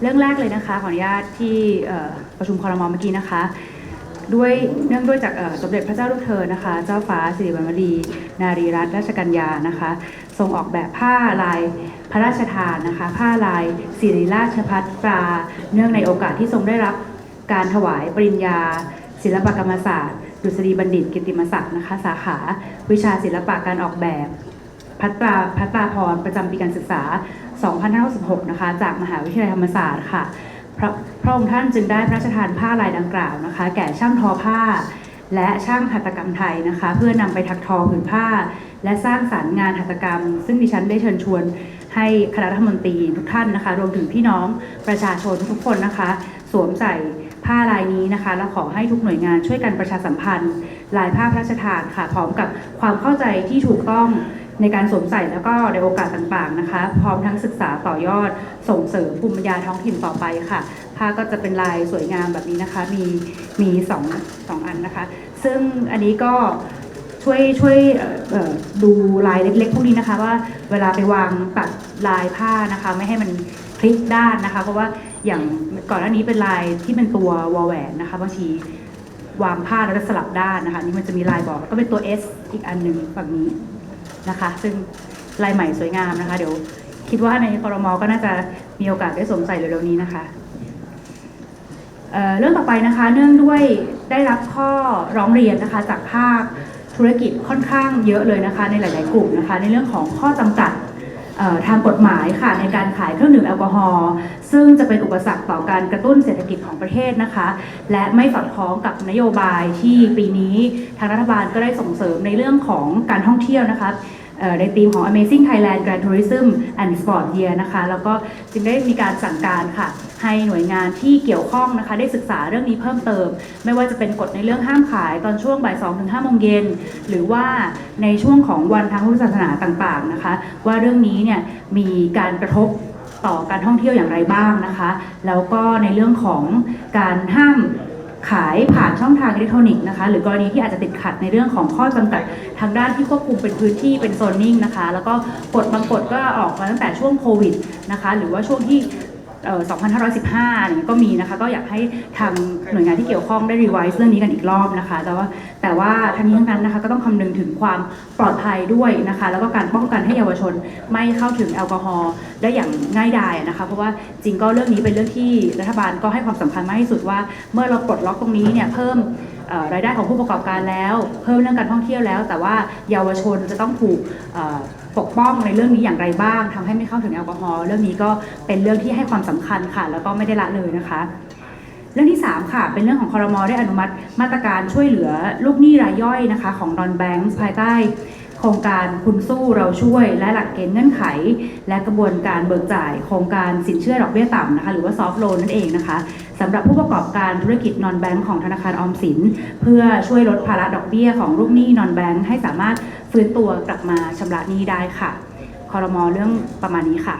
เรื่องแรกเลยนะคะขออนุญาตที่ประชุมคอรมอเมื่อกี้นะคะ ด้วยเนื่องด้วยจากสมเด็จพระเจ้าลูกเธอนะคะ เจ้าฟ้าสิริวัณวรีนารีรัตนราชกัญญานะคะ ทรงออกแบบผ้าลายพระราชทานนะคะ ผ้าลายสิริราชพัฒตราเนื่องในโอกาสที่ทรงได้รับการถวายปริญญา ศิลปกรรมศาสตร์ดุษฎีบัณฑิตกิตติมศักดิ์นะคะ สาขา วิชาศิลปะการออกแบบพัตราพัตราพรประจำปีการศึกษา 2566นะคะ จากมหาวิทยาลัยธรรมศาสตร์ค่ะ พระพระองค์ท่านจึงได้พระราชทานผ้าลายดังกล่าวนะคะ แก่ช่างทอผ้า และช่างหัตถกรรมไทยนะคะ เพื่อนำไปถักทอผืนผ้า และสร้างสรรค์งานหัตถกรรม ซึ่งดิฉันได้เชิญชวนให้คณะรัฐมนตรีทุกท่านนะคะ รวมถึงพี่น้องประชาชนทุกคนนะคะ สวมใส่ผ้าลายนี้นะคะ และขอให้ทุกหน่วยงานช่วยกันประชาสัมพันธ์ ลายผ้าพระราชทานค่ะ พร้อมกับความเข้าใจที่ถูกต้อง ในการสวมใส่แล้วก็ในโอกาสต่างๆนะคะ พร้อมทั้งศึกษาต่อยอดส่งเสริมภูมิปัญญาท้องถิ่นต่อไปค่ะผ้าก็จะเป็นลายสวยงามแบบนี้นะคะ มีมีสองสองอันนะคะ ซึ่งอันนี้ก็ช่วยช่วยดูลายเล็กๆพวกนี้นะคะ ว่าเวลาไปวางตัดลายผ้านะคะ ไม่ให้มันพลิกด้านนะคะ เพราะว่าอย่างก่อนหน้านี้เป็นลายที่เป็นตัววอลแหวนนะคะบางทีวางผ้าแล้วจะสลับด้านนะคะนี่มันจะมีลายบอกก็เป็นตัว S อีกอันหนึ่งฝั่งนี้ นะคะ ซึ่งลายใหม่สวยงามนะคะ เดี๋ยวคิดว่าในคอรมอก็น่าจะมีโอกาสได้สวมใส่เร็วๆนี้นะคะเเรื่องต่อไปนะคะ เนื่องด้วยได้รับข้อร้องเรียนนะคะจากภาคธุรกิจค่อนข้างเยอะเลยนะคะ ในหลาย ๆ กลุ่มนะคะ ในเรื่องของข้อจำกัด ทางกฎหมายค่ะในการขายเครื่องดื่มแอลกอฮอล์ซึ่งจะเป็นอุปสรรคต่อการกระตุ้นเศรษฐกิจของประเทศนะคะ และไม่สอดคล้องกับนโยบายที่ปีนี้ทางรัฐบาลก็ได้ส่งเสริมในเรื่องของการท่องเที่ยวนะคะในธีมของ Amazing Thailand Grand Tourism and Sport Year นะคะ แล้วก็จึงได้มีการสั่งการค่ะ ให้หน่วยงานที่เกี่ยวข้องนะคะ ได้ศึกษาเรื่องนี้เพิ่มเติม ไม่ว่าจะเป็นกฎในเรื่องห้ามขายตอนช่วงบ่าย2ถึง5โมงเย็นหรือว่าในช่วงของวันทางพุทธศาสนาต่างๆนะคะ ว่าเรื่องนี้เนี่ยมีการกระทบต่อการท่องเที่ยวอย่างไรบ้างนะคะ แล้วก็ในเรื่องของการห้ามขายผ่านช่องทางอิเล็กทรอนิกส์นะคะ หรือกรณีที่อาจจะติดขัดในเรื่องของข้อจำกัดทางด้านที่ควบคุมเป็นพื้นที่เป็นโซนนิ่งนะคะ แล้วก็กฎบางกฎก็ออกมาตั้งแต่ช่วงโควิดนะคะ หรือว่าช่วงที่ 2515อย่างนี้ก็มีนะคะ ก็อยากให้ทางหน่วยงานที่เกี่ยวข้องได้รีไวซ์เรื่องนี้กันอีกรอบนะคะ แต่ว่าแต่ว่าทั้งนี้ทั้งนั้นนะคะก็ต้องคำนึงถึงความปลอดภัยด้วยนะคะ แล้วก็การป้องกันให้เยาวชนไม่เข้าถึงแอลกอฮอล์ได้อย่างง่ายดายนะคะ เพราะว่าจริงก็เรื่องนี้เป็นเรื่องที่รัฐบาลก็ให้ความสำคัญมากที่สุดว่า เมื่อเราปลดล็อกตรงนี้เนี่ยเพิ่มรายได้ของผู้ประกอบการแล้ว เพิ่มเรื่องการท่องเที่ยวแล้ว แต่ว่าเยาวชนจะต้องถูก ปกป้องในเรื่องนี้อย่างไรบ้างทำให้ไม่เข้าถึงแอลกอฮอล์เรื่องนี้ก็เป็นเรื่องที่ให้ความสำคัญค่ะ แล้วก็ไม่ได้ละเลยนะคะเรื่องที่ 3 ค่ะ เป็นเรื่องของคอรมอได้อนุมัติมาตรการช่วยเหลือลูกหนี้รายย่อยนะคะ ของดอนแบงค์ภายใต้ โครงการคุณสู้เราช่วย และหลักเกณฑ์เงื่อนไข และกระบวนการเบิกจ่าย โครงการสินเชื่อดอกเบี้ยต่ำนะคะหรือว่าซอฟท์โลนนั่นเองนะคะสำหรับผู้ประกอบการธุรกิจนอนแบงค์ของธนาคารออมสิน เพื่อช่วยลดภาระดอกเบี้ยของลูกหนี้นอนแบงค์ให้สามารถฟื้นตัวกลับมาชำระหนี้ได้ค่ะคอรมอเรื่องประมาณนี้ค่ะ